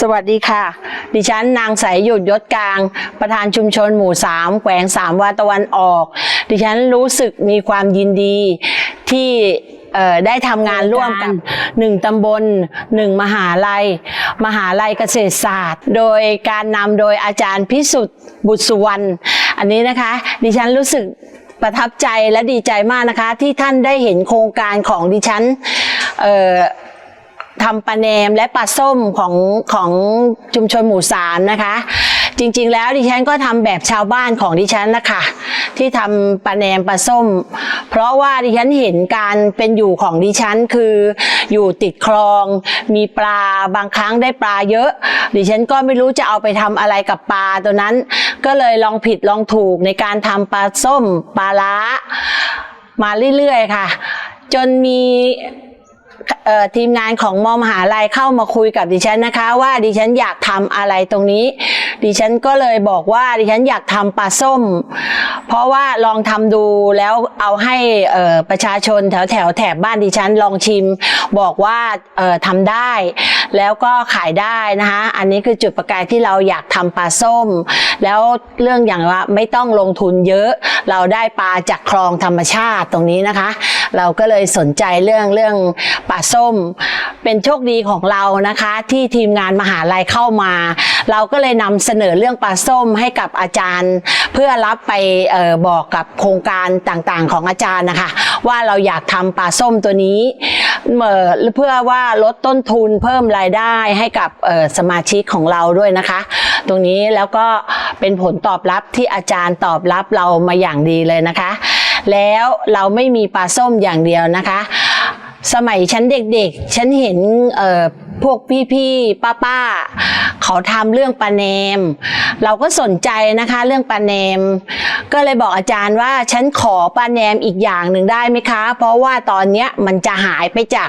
สวัสดีค่ะ ดิฉันนางสายหยุดยศกลาง ประธานชุมชนหมู่สามแขวงสามวาตะวันออก ดิฉันรู้สึกมีความยินดีที่เอ่อได้ทำงานร่วมกับหนึ่งตำบลหนึ่งมหาลัย มหาลัยเกษตรศาสตร์ โดยการนำโดยอาจารย์พิสุทธิ์บุตรสุวรรณอันนี้นะคะ ดิฉันรู้สึกประทับใจและดีใจมากนะคะ ที่ท่านได้เห็นโครงการของดิฉันเอ่อ ทำปลาแหนมและปลาส้มของของชุมชนหมู่สามนะคะ จริงๆแล้วดิฉันก็ทำแบบชาวบ้านของดิฉันนะคะที่ทำปลาแหนมปลาส้ม เพราะว่าดิฉันเห็นการเป็นอยู่ของดิฉันคืออยู่ติดคลอง มีปลาบางครั้งได้ปลาเยอะ ดิฉันก็ไม่รู้จะเอาไปทำอะไรกับปลาตัวนั้น ก็เลยลองผิดลองถูกในการทำปลาส้มปลาล้ามาเรื่อยๆค่ะ จนมี ทีมงานของมอมหาลัยเข้ามาคุยกับดิฉันนะคะ ว่าดิฉันอยากทำอะไรตรงนี้ ดิฉันก็เลยบอกว่าดิฉันอยากทำปลาส้ม เพราะว่าลองทำดูแล้วเอาให้ประชาชนแถวแถวแถบบ้านดิฉันลองชิม บอกว่าเอ่อทำได้ แล้วก็ขายได้นะคะอันนี้คือจุดประกายที่เราอยากทำปลาส้ม แล้วเรื่องอย่างว่าไม่ต้องลงทุนเยอะ เราได้ปลาจากคลองธรรมชาติตรงนี้นะคะ เราก็เลยสนใจเรื่องเรื่องปลาส้ม เป็นโชคดีของเรานะคะ ที่ทีมงานมหาลัยเข้ามา เราก็เลยนำเสนอเรื่องปลาส้มให้กับอาจารย์ เพื่อรับไปออบอกกับโครงการต่างๆของอาจารย์นะคะ ว่าเราอยากทำปลาส้มตัวนี้เพื่อว่าลดต้นทุนเพิ่มรายได้ให้กับออสมาชิกของเราด้วยนะคะ ตรงนี้แล้วก็เป็นผลตอบรับที่อาจารย์ตอบรับเรามาอย่างดีเลยนะคะ แล้วเราไม่มีปลาส้มอย่างเดียวนะคะ สมัยฉันเด็กๆ ฉันเห็นเอ่อ พวกพี่ๆป้าๆเขาทำเรื่องปลาแนม เราก็สนใจนะคะ เรื่องปลาแนม ก็เลยบอกอาจารย์ว่าฉันขอปลาแนมอีกอย่างหนึ่งได้ไหมคะ เพราะว่าตอนเนี้ยมันจะหายไปจาก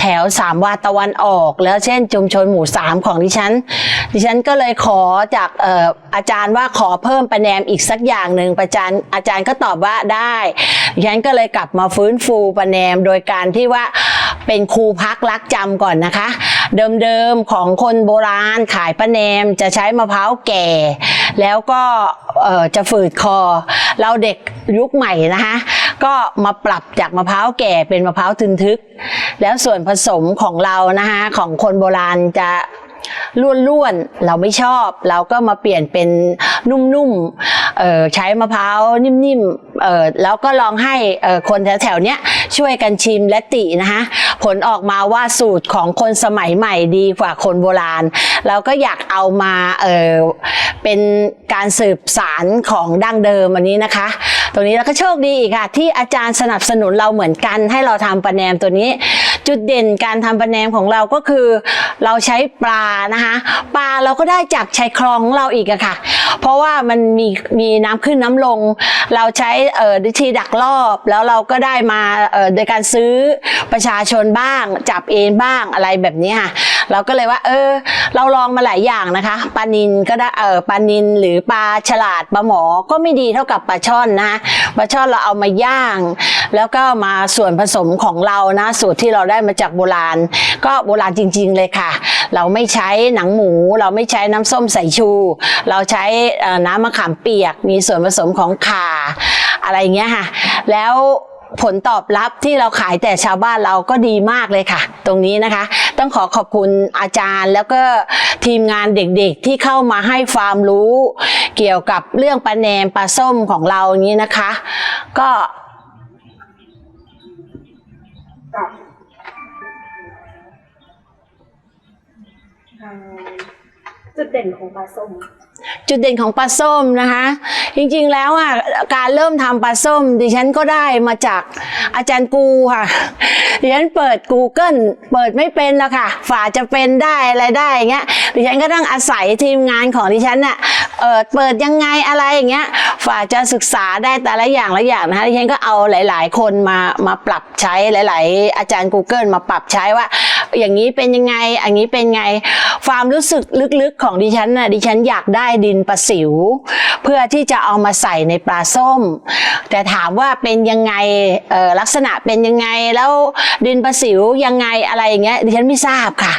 แถวสามวาตะวันออก แล้วเช่นชุมชนหมู่สามของดิฉัน ดิฉันก็เลยขอจากอออาจารย์ว่าขอเพิ่มปลาแนมอีกสักอย่างหนึ่งอาจารย์อาจารย์ก็ตอบว่าได้ดิฉันก็เลยกลับมาฟื้นฟูปลาแนมโดยการที่ว่า เป็นครูพักรักจำก่อนนะคะ เดิมๆของคนโบราณขายปลาแนมจะใช้มะพร้าวแก่ แล้วก็จะฝืดคอ เราเด็กยุคใหม่นะคะก็มาปรับจากมะพร้าวแก่เป็นมะพร้าวทึนทึก แล้วส่วนผสมของเรานะคะของคนโบราณจะ ล้วนๆเราไม่ชอบ เราก็มาเปลี่ยนเป็นนุ่มๆใช้มะพร้าวนิ่มๆแล้วก็ลองให้คนแถวๆเนี้ยช่วยกันชิมและตินะคะผลออกมาว่าสูตรของคนสมัยใหม่ดีกว่าคนโบราณ เราก็อยากเอามาเเป็นการสืบสารของดั้งเดิมอันนี้นะคะ ตรงนี้เราก็โชคดีอีกค่ะ ที่อาจารย์สนับสนุนเราเหมือนกันให้เราทำปลาแนมตัวนี้ จุดเด่นการทำปลาแหนมของเราก็คือ เราใช้ปลานะคะปลาเราก็ได้จากชายคลองของเราอีกอะค่ะ เพราะว่ามันมีมีน้ำขึ้นน้ำลง เราใช้เอ่อวิธีดักรอบแล้วเราก็ได้มาเอ่อโดยการซื้อประชาชนบ้าง จับเองบ้างอะไรแบบนี้ค่ะ เราก็เลยว่า เออ เราลองมาหลายอย่างนะคะปลานินก็ได้เออปลานินหรือปลาฉลาดปลาหมอก็ไม่ดีเท่ากับปลาช่อนนะปลาช่อนเราเอามาย่าง แล้วก็มาส่วนผสมของเรานะสูตรที่เราได้มาจากโบราณ ก็โบราณจริง ๆ เลยค่ะ เราไม่ใช้หนังหมู เราไม่ใช้น้ำส้มสายชู เราใช้น้ำมะขามเปียก มีส่วนผสมของข่าอะไรเงี้ยค่ะ แล้ว ผลตอบรับที่เราขายแต่ชาวบ้านเราก็ดีมากเลยค่ะ ตรงนี้นะคะ ต้องขอขอบคุณอาจารย์แล้วก็ทีมงานเด็กๆที่เข้ามาให้ความรู้ เกี่ยวกับเรื่องปลาแหนมปลาส้มของเราอย่างนี้นะคะ ก็ จุดเด่นของปลาส้ม จุดเด่นของปลาส้มนะคะ จริงๆแล้วอะการเริ่มทำปลาส้ม ดิฉันก็ได้มาจากอาจารย์กูค่ะ ดิฉันเปิด Google เปิดไม่เป็นแล้วค่ะ ฝ่าจะเป็นได้อะไรได้อย่างเงี้ยดิฉันก็ต้องอาศัยทีมงานของดิฉันน่ะเออเปิดยังไงอะไรอย่างเงี้ยฝ่าจะศึกษาได้แต่ละอย่างละอย่างนะคะดิฉันก็เอาหลาย ๆ คนมามาปรับใช้หลาย ๆ อาจารย์ Google มาปรับใช้ว่า อย่างนี้เป็นยังไงอันนี้เป็นไง ความรู้สึกลึกๆของดิฉันน่ะดิฉันอยากได้ดินประสิว เพื่อที่จะเอามาใส่ในปลาส้ม แต่ถามว่าเป็นยังไงเออลักษณะเป็นยังไงแล้วดินประสิวยังไงอะไรอย่างเงี้ยดิฉันไม่ทราบค่ะ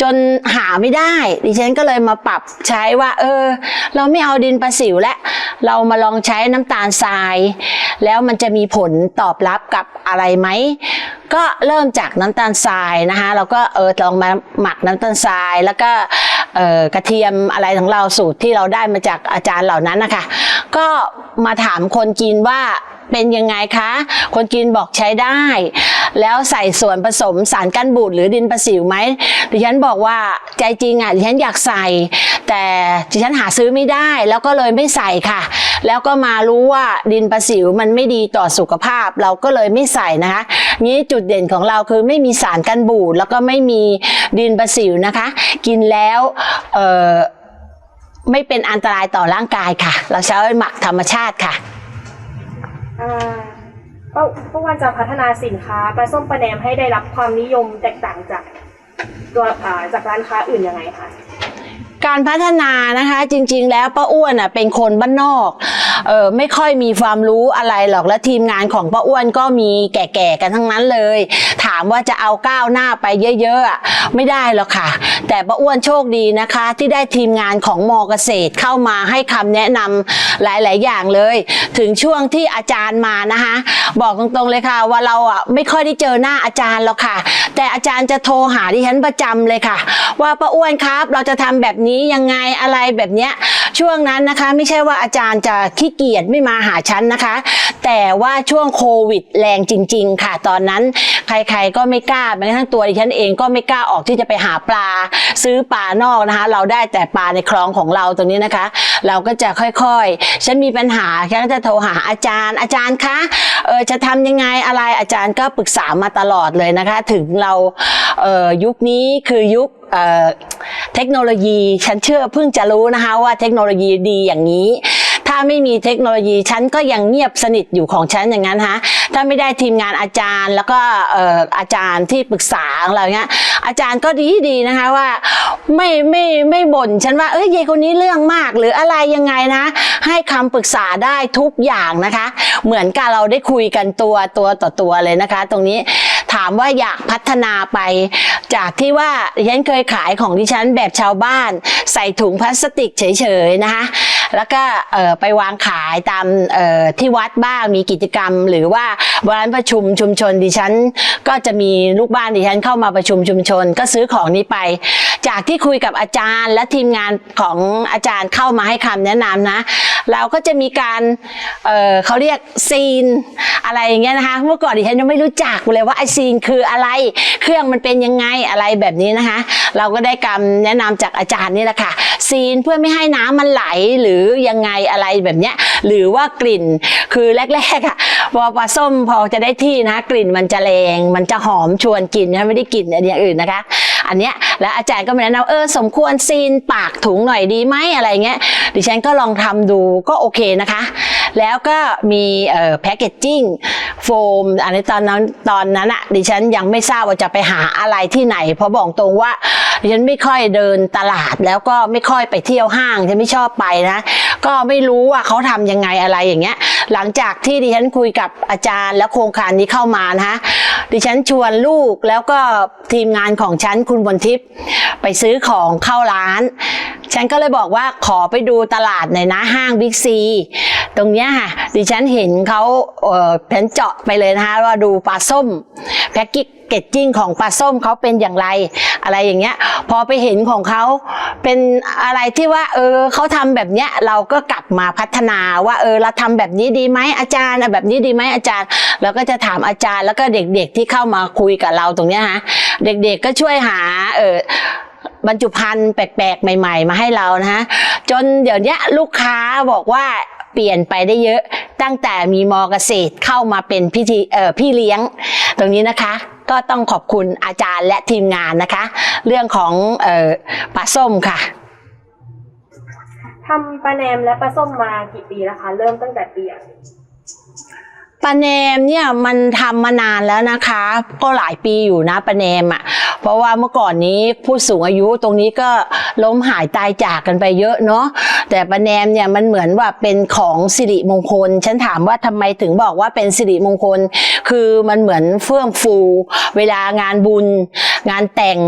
จนหาไม่ได้ ดิฉันก็เลยมาปรับใช้ว่า เออ เราไม่เอาดินประสิวแล้วเรามาลองใช้น้ำตาลทราย แล้วมันจะมีผลตอบรับกับอะไรไหม ก็เริ่มจากน้ำตาลทรายนะคะเราก็เออลองมาหมักน้ำตาลทรายแล้วก็เออกระเทียมอะไรของเราสูตรที่เราได้มาจากอาจารย์เหล่านั้นนะคะก็มาถามคนกินว่าเป็นยังไงคะ คนกินบอกใช้ได้ แล้วใส่ส่วนผสมสารกันบูดหรือดินประสิวไหมดิฉันบอกว่าใจจริงอะดิฉันอยากใส่ แต่ดิฉันหาซื้อไม่ได้ แล้วก็เลยไม่ใส่ค่ะ แล้วก็มารู้ว่าดินประสิวมันไม่ดีต่อสุขภาพ เราก็เลยไม่ใส่นะคะนี้จุดเด่นของเราคือไม่มีสารกันบูดแล้วก็ไม่มีดินประสิวนะคะ กินแล้วไม่เป็นอันตรายต่อร่างกายค่ะ เราใช้หมักธรรมชาติค่ะ อ่าป้าป้าวันจะพัฒนาสินค้าปลาส้มปลาแหนมให้ได้รับความนิยมแตกต่างจากตัวอ่าจากร้านค้าอื่นยังไงคะ การพัฒนานะคะจริง ๆ แล้วป้าอ้วนอะเป็นคนบ้านนอกเออไม่ค่อยมีความรู้อะไรหรอกและทีมงานของป้าอ้วนก็มีแก่ๆกันทั้งนั้นเลย ถามว่าจะเอาก้าวหน้าไปเยอะๆอะไม่ได้หรอกค่ะ แต่ป้าอ้วนโชคดีนะคะ ที่ได้ทีมงานของมอเกษตรเข้ามาให้คำแนะนำหลาย ๆ อย่างเลย ถึงช่วงที่อาจารย์มานะคะ บอกตรงๆเลยค่ะ ว่าเราอะไม่ค่อยได้เจอหน้าอาจารย์หรอกค่ะ แต่อาจารย์จะโทรหาดิฉันประจำเลยค่ะ ว่าป้าอ้วนครับ เราจะทำแบบนี้ยังไงอะไรแบบเนี้ย ช่วงนั้นนะคะ ไม่ใช่ว่าอาจารย์จะขี้เกียจไม่มาหาฉันนะคะ แต่ว่าช่วงโควิดแรงจริง ๆ ค่ะ ตอนนั้นใครๆก็ไม่กล้าแม้กระทั่งตัวดิฉันเองก็ไม่กล้าออกที่จะไปหาปลา ซื้อปลานอกนะคะ เราได้แต่ปลาในคลองของเราตรงนี้นะคะ เราก็จะค่อยๆ ฉันมีปัญหาฉันก็จะโทรหาอาจารย์ อาจารย์คะเออจะทำยังไงอะไรอาจารย์ก็ปรึกษามาตลอดเลยนะคะ ถึงเราเออยุคนี้คือยุคเอ่อเทคโนโลยี ฉันเชื่อเพิ่งจะรู้นะคะว่าเทคโนโลยีดีอย่างนี้ ถ้าไม่มีเทคโนโลยีฉันก็ยังเงียบสนิทอยู่ของฉันอย่างนั้นฮะถ้าไม่ได้ทีมงานอาจารย์ แล้วก็เอ่ออาจารย์ที่ปรึกษาของเราเนี้ยอาจารย์ก็ดีดีนะคะว่าไม่ไม่ไม่บ่นฉันว่าเอ้ยยายคนนี้เรื่องมากหรืออะไรยังไงนะ ให้คำปรึกษาได้ทุกอย่างนะคะ เหมือนกับเราได้คุยกันตัวตัวต่อตัวเลยนะคะ ตรงนี้ ถามว่าอยากพัฒนาไป จากที่ว่าดิฉันเคยขายของดิฉันแบบชาวบ้าน ใส่ถุงพลาสติกเฉยๆนะคะ แล้วก็ไปวางขายตามที่วัดบ้างมีกิจกรรม หรือว่าวันนั้นประชุมชุมชนดิฉัน ก็จะมีลูกบ้านดิฉันเข้ามาประชุมชุมชน ก็ซื้อของนี้ไป จากที่คุยกับอาจารย์ และทีมงานของอาจารย์เข้ามาให้คำแนะนำนะ เราก็จะมีการเเขาเรียกซีนอะไรอย่างเงี้ยนะคะเมื่อก่อนดิฉันยังไม่รู้จักเลยว่าไอซีนคืออะไร เครื่องมันเป็นยังไงอะไรแบบนี้นะคะ เราก็ได้คำแนะนำจากอาจารย์นี่แหละค่ะ ซีนเพื่อไม่ให้น้ำมันไหลหรือยังไงอะไรแบบเนี้ยหรือว่ากลิ่นคือแรกๆอะพอปลาส้มพอจะได้ที่นะ กลิ่นมันจะแรง มันจะหอมชวนกินนะไม่ได้กลิ่นอะไรอย่างอื่นนะคะ อันเนี้ยแล้วอาจารย์ก็มาแนะนำเออสมควรซีนปากถุงหน่อยดีไหมอะไรเงี้ยดิฉันก็ลองทำดูก็โอเคนะคะ แล้วก็มีแพคเกจจิ้งโฟมอันนี้ตอนนั้นตอนนั้นอะดิฉันยังไม่ทราบว่าจะไปหาอะไรที่ไหน เพราะบอกตรงว่าดิฉันไม่ค่อยเดินตลาดแล้วก็ไม่ค่อยไปเที่ยวห้างฉันไม่ชอบไปนะก็ไม่รู้ว่าเขาทำยังไงอะไรอย่างเงี้ย หลังจากที่ดิฉันคุยกับอาจารย์แล้วโครงการนี้เข้ามานะคะ ดิฉันชวนลูกแล้วก็ทีมงานของฉันคุณบนทิพย์ไปซื้อของเข้าร้าน ฉันก็เลยบอกว่าขอไปดูตลาดในอยนะห้างบิ๊กซี ตรงเนี้ยค่ะ ดิฉันเห็นเขาเออแผนเจาะไปเลยนะคะว่าดูปลาส้มแพ็กเกจจิ้งของปลาส้มเขาเป็นอย่างไร อะไรอย่างเงี้ย พอไปเห็นของเขาเป็นอะไรที่ว่า เออเขาทำแบบเนี้ยเราก็กลับมาพัฒนาว่าเออเราทำแบบนี้ดีไหมอาจารย์แบบนี้ดีไหมอาจารย์แล้วก็จะถามอาจารย์แล้วก็เด็กๆที่เข้ามาคุยกับเราตรงเนี้ยฮะเด็กๆก็ช่วยหาเออ บรรจุภัณฑ์แปลกๆ ใหม่ๆ มาให้เรานะฮะจนเดี๋ยวนี้ลูกค้าบอกว่าเปลี่ยนไปได้เยอะ ตั้งแต่มีมอเกษตรเข้ามาเป็นพิธีเอ่อพี่เลี้ยง ตรงนี้นะคะ ก็ต้องขอบคุณอาจารย์และทีมงานนะคะ เรื่องของเอ่อปลาส้มค่ะทำปลาแหนมและปลาส้มมากี่ปีแล้วคะ เริ่มตั้งแต่ปีอะไร ปลาแนมเนี่ยมันทำมานานแล้วนะคะ ก็หลายปีอยู่นะปลาแนมอะ เพราะว่าเมื่อก่อนนี้ผู้สูงอายุตรงนี้ก็ล้มหายตายจากกันไปเยอะเนาะแต่ปาแนมเนี่ยมันเหมือนว่าเป็นของสิริมงคล ฉันถามว่าทำไมถึงบอกว่าเป็นสิริมงคล คือมันเหมือนเฟื่องฟู เวลางานบุญ งานแต่ง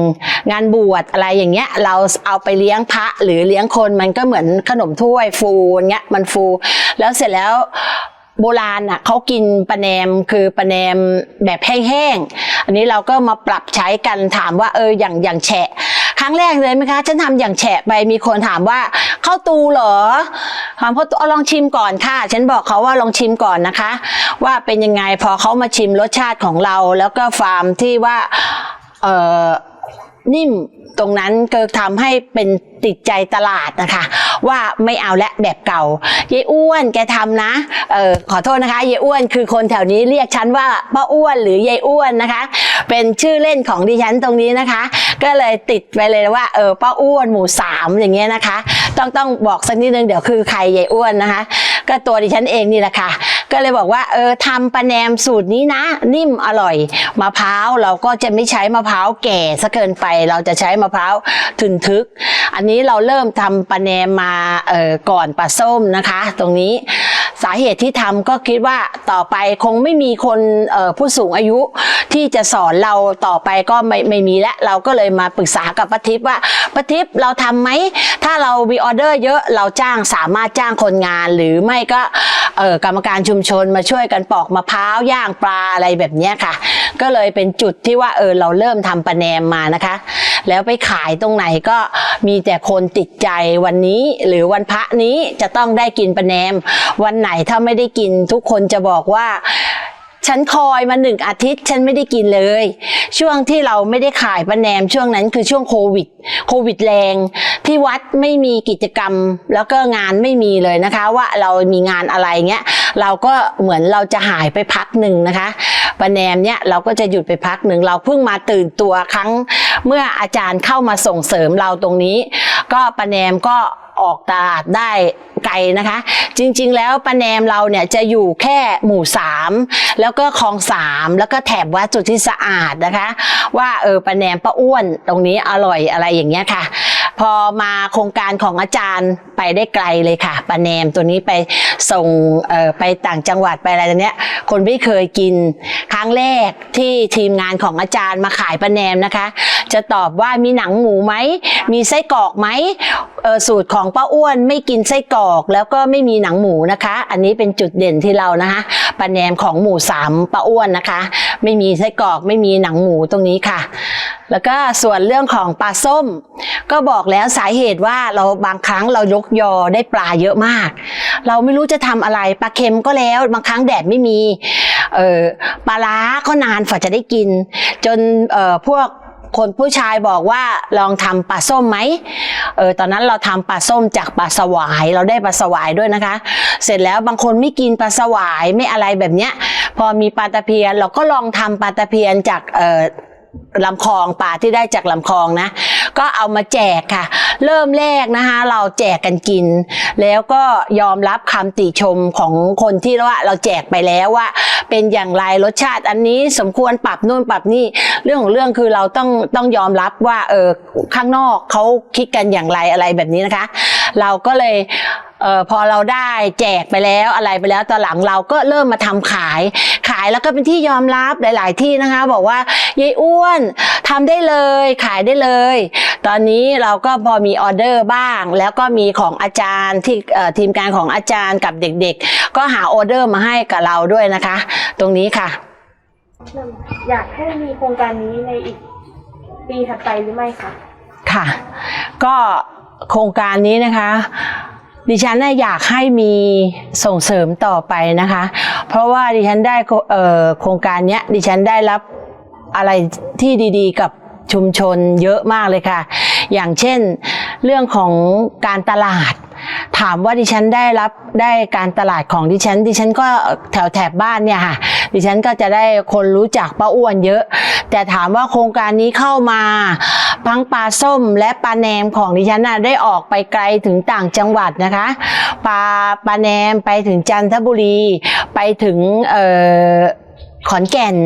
งานบวชอะไรอย่างเงี้ย เราเอาไปเลี้ยงพระหรือเลี้ยงคนมันก็เหมือนขนมถ้วยฟูอย่างเงี้ยมันฟู แล้วเสร็จแล้ว โบราณอะเขากินปลาแนมคือปลาแนมแบบแห้งๆอันนี้เราก็มาปรับใช้กันถามว่าเอออย่างอย่างแฉะ ครั้งแรกเลยไหมคะฉันทำอย่างแฉะไปมีคนถามว่าเข้าตูเหรอถามเขาตูเอาลองชิมก่อนค่ะ ฉันบอกเขาว่าลองชิมก่อนนะคะ ว่าเป็นยังไงพอเขามาชิมรสชาติของเรา แล้วก็ฟาร์มที่ว่าเออนิ่มตรงนั้นก็ทำให้เป็นติดใจตลาดนะคะ ว่าไม่เอาและแบบเก่ายายอ้วนแกทำนะเออขอโทษนะคะยายอ้วนคือคนแถวนี้เรียกฉันว่าป้าอ้วนหรือยายอ้วนนะคะ เป็นชื่อเล่นของดิฉันตรงนี้นะคะ ก็เลยติดไปเลยว่าเออป้าอ้วนหมู่สามอย่างเงี้ยนะคะ ต้องต้องบอกสักนิดนึงเดี๋ยวคือใครยายอ้วนนะคะ ก็ตัวดิฉันเองนี่แหละค่ะก็เลยบอกว่าเออทำปลาแนมสูตรนี้นะ นิ่มอร่อยมะพร้าวเราก็จะไม่ใช้มะพร้าวแก่ซะเกินไป เราจะใช้มะพร้าวถึนทึก อันนี้เราเริ่มทำปลาแนมมาเออก่อนปลาส้มนะคะ ตรงนี้สาเหตุที่ทำก็คิดว่าต่อไปคงไม่มีคนเอ่อผู้สูงอายุที่จะสอนเราต่อไปก็ไม่ไม่มีแล้วเราก็เลยมาปรึกษากับป้าทิพย์ว่าป้าทิพย์เราทำไหมถ้าเรามีออเดอร์เยอะเราจ้างสามารถจ้างคนงานหรือไม่ก็ เอ่อกรรมการชุมชนมาช่วยกันปอกมะพร้าวย่างปลาอะไรแบบเนี้ยค่ะ ก็เลยเป็นจุดที่ว่าเออเราเริ่มทำปลาแนมมานะคะ แล้วไปขายตรงไหนก็มีแต่คนติดใจวันนี้หรือวันพระนี้จะต้องได้กินปลาแนม วันไหนถ้าไม่ได้กินทุกคนจะบอกว่า ฉันคอยมาหนึ่งอาทิตย์ ฉันไม่ได้กินเลย ช่วงที่เราไม่ได้ขายปลาแนมช่วงนั้นคือช่วงโควิด โควิดแรง ที่วัดไม่มีกิจกรรม แล้วก็งานไม่มีเลยนะคะ ว่าเรามีงานอะไรเงี้ย เราก็เหมือนเราจะหายไปพักหนึ่งนะคะปลาแนมเนี่ยเราก็จะหยุดไปพักหนึ่งเราเพิ่งมาตื่นตัวครั้ง เมื่ออาจารย์เข้ามาส่งเสริมเราตรงนี้ ก็ปลาแนมก็ ออกตลาดได้ไกลนะคะ จริงๆแล้วปลาแนมเราเนี่ยจะอยู่แค่หมู่สามแล้วก็คลองสามแล้วก็แถบวัดจุดที่สะอาดนะคะ ว่าเออปลาแนมป้าอ้วนตรงนี้อร่อยอะไรอย่างเงี้ยค่ะ พอมาโครงการของอาจารย์ไปได้ไกลเลยค่ะปลาแนมตัวนี้ไปส่งไปต่างจังหวัดไปอะไรตัวเนี้ย คนไม่เคยกิน ครั้งแรกที่ทีมงานของอาจารย์มาขายปลาแนมนะคะ จะตอบว่ามีหนังหมูไหมมีไส้กรอกไหมสูตรของป้าอ้วนไม่กินไส้กรอก แล้วก็ไม่มีหนังหมูนะคะ อันนี้เป็นจุดเด่นที่เรานะคะปลาแนมของหมูสามป้าอ้วนนะคะ ไม่มีไส้กรอกไม่มีหนังหมูตรงนี้ค่ะแล้วก็ส่วนเรื่องของปลาส้ม ก็บอกแล้วสาเหตุว่าเราบางครั้งเรายกยอได้ปลาเยอะมาก เราไม่รู้จะทำอะไรปลาเค็มก็แล้ว บางครั้งแดดไม่มีเออปลาล้าก็นานฝ่าจะได้กิน จนเออพวกคนผู้ชายบอกว่าลองทำปลาส้มไหมเออตอนนั้นเราทำปลาส้มจากปลาสวาย เราได้ปลาสวายด้วยนะคะ เสร็จแล้วบางคนไม่กินปลาสวายไม่อะไรแบบเนี้ย พอมีปลาตะเพียนเราก็ลองทำปลาตะเพียนจากเออ ลำคลองปลาที่ได้จากลำคลองนะ ก็เอามาแจกค่ะ เริ่มแรกนะคะเราแจกกันกิน แล้วก็ยอมรับคำติชมของคนที่ว่าเราแจกไปแล้วว่า เป็นอย่างไรรสชาติอันนี้สมควรปรับนู่นปรับนี่เรื่องของเรื่องคือเราต้องต้องยอมรับว่าเออข้างนอกเขาคิดกันอย่างไรอะไรแบบนี้นะคะ เราก็เลยเออพอเราได้แจกไปแล้วอะไรไปแล้วตอนหลังเราก็เริ่มมาทำขายายแล้วก็เป็นที่ยอมรับหลาย ๆ ที่นะคะ บอกว่ายายอ้วนทำได้เลยขายได้เลย ตอนนี้เราก็พอมีออเดอร์บ้าง แล้วก็มีของอาจารย์ที่เอ่อทีมงานของอาจารย์กับเด็ก ๆ ก็หาออเดอร์มาให้กับเราด้วยนะคะ ตรงนี้ค่ะ อยากให้มีโครงการนี้ในอีกปีถัดไปหรือไม่คะค่ะ ก็โครงการนี้นะคะ ดิฉันน่ะอยากให้มีส่งเสริมต่อไปนะคะ เพราะว่าดิฉันได้โคเอ่อโครงการเนี้ยดิฉันได้รับอะไรที่ดีๆ กับชุมชนเยอะมากเลยค่ะ อย่างเช่นเรื่องของการตลาด ถามว่าดิฉันได้รับได้การตลาดของดิฉัน ดิฉันก็แถวแถบบ้านเนี่ยค่ะ ดิฉันก็จะได้คนรู้จักป้าอ้วนเยอะ แต่ถามว่าโครงการนี้เข้ามาทั้งปลาส้มและปลาแหนมของดิฉันน่ะได้ออกไปไกลถึงต่างจังหวัดนะคะปลาปลาแหนมไปถึงจันทบุรีไปถึงเอ่อขอนแก่น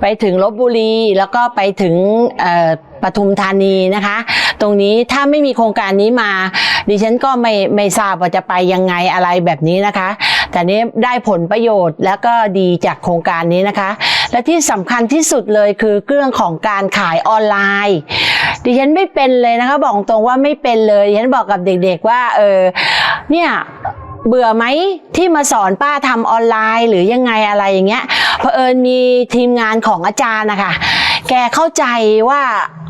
ไปถึงลบบุรีแล้วก็ไปถึงปทุมธานีนะคะ ตรงนี้ถ้าไม่มีโครงการนี้มา ดิฉันก็ไม่ไม่ทราบว่าจะไปยังไงอะไรแบบนี้นะคะ แต่นี้ได้ผลประโยชน์แล้วก็ดีจากโครงการนี้นะคะ และที่สำคัญที่สุดเลยคือเรื่องของการขายออนไลน์ ดิฉันไม่เป็นเลยนะคะ บอกตรงว่าไม่เป็นเลยดิฉันบอกกับเด็ก ๆ ว่าเออเนี่ยเบื่อไหมที่มาสอนป้าทำออนไลน์ หรือยังไงอะไรอย่างเงี้ยเผอิญมีทีมงานของอาจารย์นะคะแกเข้าใจว่า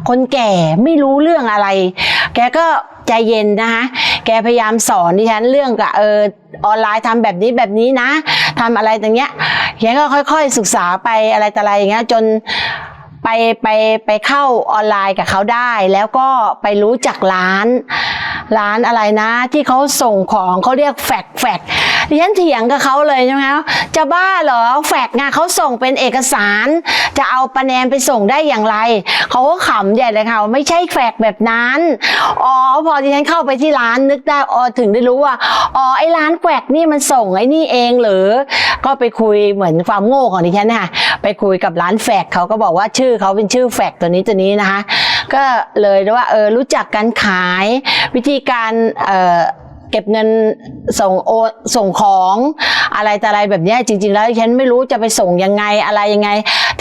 คนแก่ไม่รู้เรื่องอะไร แกก็ ใจเย็นนะคะแกพยายามสอนดิฉันเรื่องกับเออออนไลน์ทำแบบนี้แบบนี้นะทำอะไรอย่างเงี้ยแกก็ค่อย ๆ ศึกษาไปอะไรแต่อะไรอย่างเงี้ยจนไปไปไปเข้าออนไลน์กับเขาได้ แล้วก็ไปรู้จักร้าน ร้านอะไรนะ ที่เขาส่งของเขาเรียกแฟกแฟกดิฉันเถียงกับเขาเลยใช่ไหมคะจะบ้าเหรอแฟกไงเขาส่งเป็นเอกสาร จะเอาประแนนไปส่งได้อย่างไรเขาก็ขำใหญ่เลยค่ะไม่ใช่แฟกแบบนั้นอ๋อพอดิฉันเข้าไปที่ร้านนึกได้อ๋อถึงได้รู้ว่าอ๋อไอ้ร้านแฟกนี่มันส่งไอ้นี่เองเหรือ ก็ไปคุยเหมือนความโง่ของดิฉันนะคะไปคุยกับร้านแฟกเขาก็บอกว่าชื่อเขาเป็นชื่อแฟกตัวนี้ตัวนี้นะคะ ก็เลยว่าเออรู้จักการขายวิธีการเอ่อเก็บเงินส่งโอส่งของอะไรแต่อะไรแบบนี้จริง ๆ แล้วฉันไม่รู้จะไปส่งยังไงอะไรยังไง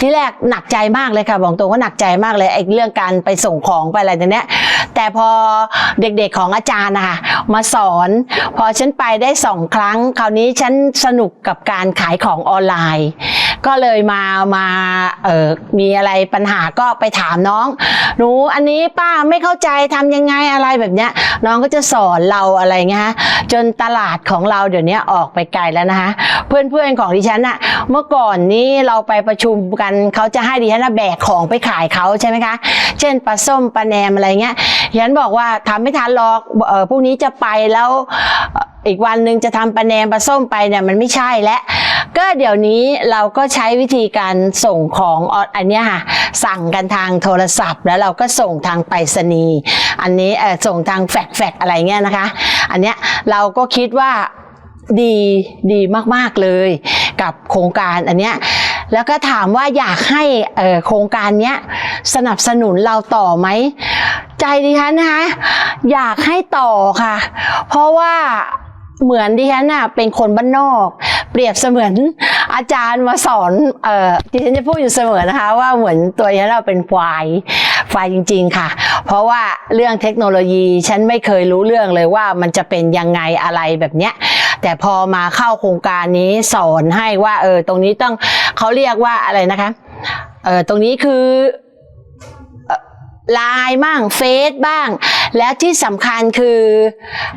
ที่แรกหนักใจมากเลยค่ะบอกตรงว่าหนักใจมากเลยไอ้เรื่องการไปส่งของไปอะไรตัวเนี้ยแต่พอเด็กๆของอาจารย์นะคะมาสอน พอฉันไปได้สองครั้ง คราวนี้ฉันสนุกกับการขายของออนไลน์ ก็เลยมามาเออมีอะไรปัญหาก็ไปถามน้อง หนูอันนี้ป้าไม่เข้าใจทำยังไงอะไรแบบเนี้ย น้องก็จะสอนเราอะไรเงี้ยฮะจนตลาดของเราเดี๋ยวนี้ออกไปไกลแล้วนะคะเพื่อนๆของดิฉันอะเมื่อก่อนนี้เราไปประชุมกันเขาจะให้ดิฉันแบกของไปขายเขาใช่ไหมคะเช่นปลาส้มปลาแหนมอะไรเงี้ยดิฉันบอกว่าทำไม่ทันหรอกเออพรุ่งนี้จะไปแล้วอีกวันหนึ่งจะทำปลาแหนมปลาส้มไปเนี่ยมันไม่ใช่แล้วก็เดี๋ยวนี้เราก็ใช้วิธีการส่งของออนอันนี้ค่ะสั่งกันทางโทรศัพท์ แล้วเราก็ส่งทางไปรษณีย์อันนี้เออส่งทางแฟกแฟกอะไรเงี้ยนะคะ อันเนี้ยเราก็คิดว่าดีดีมากๆเลยกับโครงการอันเนี้ยแล้วก็ถามว่าอยากให้เออโครงการเนี้ยสนับสนุนเราต่อไหม ใจดิฉันนะคะอยากให้ต่อค่ะ เพราะว่าเหมือนดิฉันน่ะเป็นคนบ้านนอก เปรียบเสมือนอาจารย์มาสอนเอ่อดิฉันจะพูดอยู่เสมอนะคะ ว่าเหมือนตัวดิฉันเราเป็นควายควายจริง ๆค่ะ เพราะว่าเรื่องเทคโนโลยีฉันไม่เคยรู้เรื่องเลยว่ามันจะเป็นยังไงอะไรแบบเนี้ยแต่พอมาเข้าโครงการนี้สอนให้ว่าเออตรงนี้ต้องเขาเรียกว่าอะไรนะคะเออตรงนี้คือไลน์บ้างเฟซบ้าง แล้วที่สำคัญคือ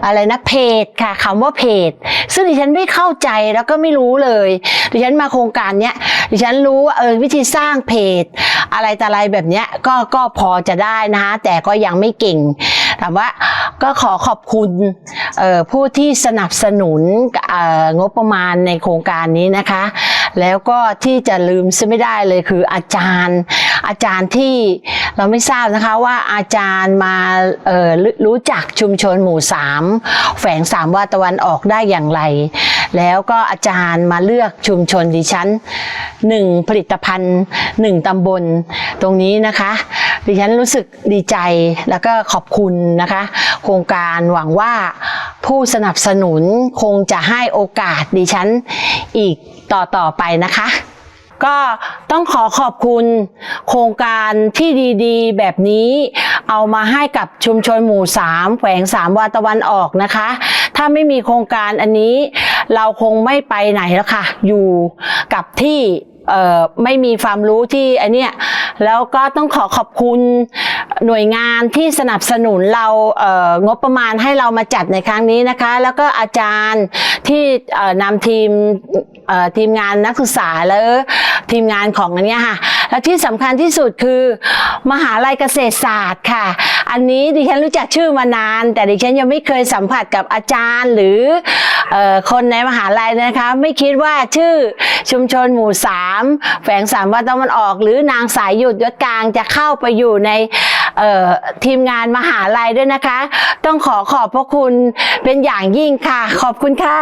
อะไรนะเพจค่ะคำว่าเพจ ซึ่งดิฉันไม่เข้าใจแล้วก็ไม่รู้เลย ดิฉันมาโครงการเนี้ยดิฉันรู้ว่าเออวิธีสร้างเพจ อะไรแต่อะไรแบบเนี้ยก็ก็พอจะได้นะคะแต่ก็ยังไม่เก่งถามว่าก็ขอขอบคุณเอ่อผู้ที่สนับสนุนเอ่องบประมาณในโครงการนี้นะคะ แล้วก็ที่จะลืมซึ่ไม่ได้เลยคืออาจารย์ อาจารย์ที่เราไม่ทราบนะคะว่าอาจารย์มาอรู้จักชุมชนหมู่สามแฝงสามว่าตะวันออกได้อย่างไร แล้วก็อาจารย์มาเลือกชุมชนดิฉันหนึ่งผลิตภัณฑ์หนึ่งตำบลตรงนี้นะคะ ดิฉันรู้สึกดีใจแล้วก็ขอบคุณนะคะ โครงการหวังว่าผู้สนับสนุนคงจะให้โอกาสดิฉันอีกต่อต่อไปนะคะ ก็ต้องขอขอบคุณโครงการที่ดีๆ แบบนี้ เอามาให้กับชุมชนหมู่สามแขวงสามวาตะวันออกนะคะ ถ้าไม่มีโครงการอันนี้ เราคงไม่ไปไหนแล้วค่ะ อยู่กับที่ไม่มีความรู้ที่อันเนี้ยแล้วก็ต้องขอขอบคุณหน่วยงานที่สนับสนุนเราเงบประมาณให้เรามาจัดในครั้งนี้นะคะ แล้วก็อาจารย์ที่นำทีมทีมงานนักศึกษาแล้ว ทีมงานของอันเนี้ยค่ะ และที่สำคัญที่สุดคือ มหาลัยเกษตรศาสตร์ค่ะ อันนี้ดิฉันรู้จักชื่อมานาน แต่ดิฉันยังไม่เคยสัมผัสกับอาจารย์หรือเออคนในมหาลัยนะคะ ไม่คิดว่าชื่อชุมชนหมู่สามแฝงสามวัดตะวันออก หรือนางสายหยุดยศกลางจะเข้าไปอยู่ในเอ่อทีมงานมหาลัยด้วยนะคะ ต้องขอขอบพระคุณเป็นอย่างยิ่งค่ะ ขอบคุณค่ะ